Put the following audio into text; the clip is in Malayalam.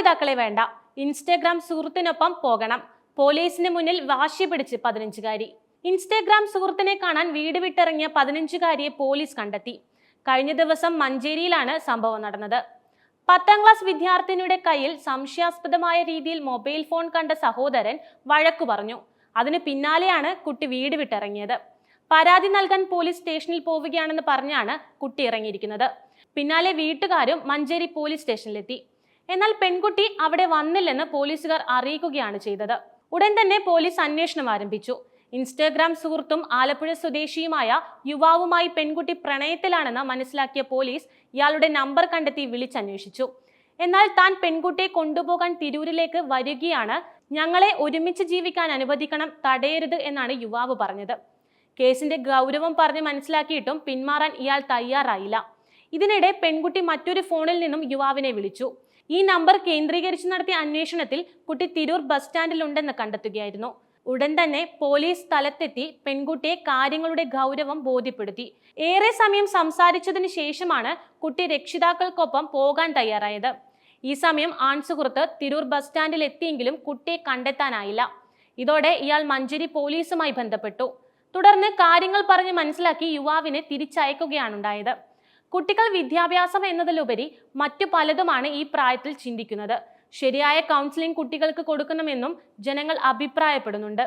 മാതാപിതാക്കളെ വേണ്ട. ഇൻസ്റ്റഗ്രാം സുഹൃത്തിനൊപ്പം പോകണം. പോലീസിന് മുന്നിൽ വാശി പിടിച്ച് പതിനഞ്ചുകാരി. ഇൻസ്റ്റഗ്രാം സുഹൃത്തിനെ കാണാൻ വീട് വിട്ടിറങ്ങിയ പതിനഞ്ചുകാരിയെ പോലീസ് കണ്ടെത്തി. കഴിഞ്ഞ ദിവസം മഞ്ചേരിയിലാണ് സംഭവം നടന്നത്. പത്താം ക്ലാസ് വിദ്യാർത്ഥിനിയുടെ കയ്യിൽ സംശയാസ്പദമായ രീതിയിൽ മൊബൈൽ ഫോൺ കണ്ട സഹോദരൻ വഴക്കു പറഞ്ഞു. അതിന് പിന്നാലെയാണ് കുട്ടി വീട് വിട്ടിറങ്ങിയത്. പരാതി നൽകാൻ പോലീസ് സ്റ്റേഷനിൽ പോവുകയാണെന്ന് പറഞ്ഞാണ് കുട്ടി ഇറങ്ങിയിരിക്കുന്നത്. പിന്നാലെ വീട്ടുകാരും മഞ്ചേരി പോലീസ് സ്റ്റേഷനിലെത്തി. എന്നാൽ പെൺകുട്ടി അവിടെ വന്നില്ലെന്ന് പോലീസുകാർ അറിയിക്കുകയാണ് ചെയ്തത്. ഉടൻ തന്നെ പോലീസ് അന്വേഷണം ആരംഭിച്ചു. ഇൻസ്റ്റാഗ്രാം സുഹൃത്തും ആലപ്പുഴ സ്വദേശിയുമായ യുവാവുമായി പെൺകുട്ടി പ്രണയത്തിലാണെന്ന് മനസ്സിലാക്കിയ പോലീസ് ഇയാളുടെ നമ്പർ കണ്ടെത്തി വിളിച്ചന്വേഷിച്ചു. എന്നാൽ താൻ പെൺകുട്ടിയെ കൊണ്ടുപോകാൻ തിരൂരിലേക്ക് വരികയാണ്. ഞങ്ങളെ ഒരുമിച്ച് ജീവിക്കാൻ അനുവദിക്കണം തടയരുത് എന്നാണ് യുവാവ് പറഞ്ഞത്. കേസിന്റെ ഗൗരവം പറഞ്ഞ് മനസ്സിലാക്കിയിട്ടും പിന്മാറാൻ ഇയാൾ തയ്യാറായില്ല. ഇതിനിടെ പെൺകുട്ടി മറ്റൊരു ഫോണിൽ നിന്നും യുവാവിനെ വിളിച്ചു. ഈ നമ്പർ കേന്ദ്രീകരിച്ച് നടത്തിയ അന്വേഷണത്തിൽ കുട്ടി തിരൂർ ബസ് സ്റ്റാൻഡിലുണ്ടെന്ന് കണ്ടെത്തുകയായിരുന്നു. ഉടൻ തന്നെ പോലീസ് സ്ഥലത്തെത്തി പെൺകുട്ടിയെ കാര്യങ്ങളുടെ ഗൗരവം ബോധ്യപ്പെടുത്തി. ഏറെ സമയം സംസാരിച്ചതിന് ശേഷമാണ് കുട്ടി രക്ഷിതാക്കൾക്കൊപ്പം പോകാൻ തയ്യാറായത്. ഈ സമയം ആൺസുഹൃത്ത് തിരൂർ ബസ് സ്റ്റാൻഡിൽ എത്തിയെങ്കിലും കുട്ടിയെ കണ്ടെത്താനായില്ല. ഇതോടെ ഇയാൾ മഞ്ചേരി പോലീസുമായി ബന്ധപ്പെട്ടു. തുടർന്ന് കാര്യങ്ങൾ പറഞ്ഞ് മനസ്സിലാക്കി യുവാവിനെ തിരിച്ചയക്കുകയാണുണ്ടായത്. കുട്ടികൾ വിദ്യാഭ്യാസം എന്നതിലുപരി മറ്റു പലതുമാണ് ഈ പ്രായത്തിൽ ചിന്തിക്കുന്നത്. ശരിയായ കൗൺസിലിംഗ് കുട്ടികൾക്ക് കൊടുക്കണമെന്നും ജനങ്ങൾ അഭിപ്രായപ്പെടുന്നുണ്ട്.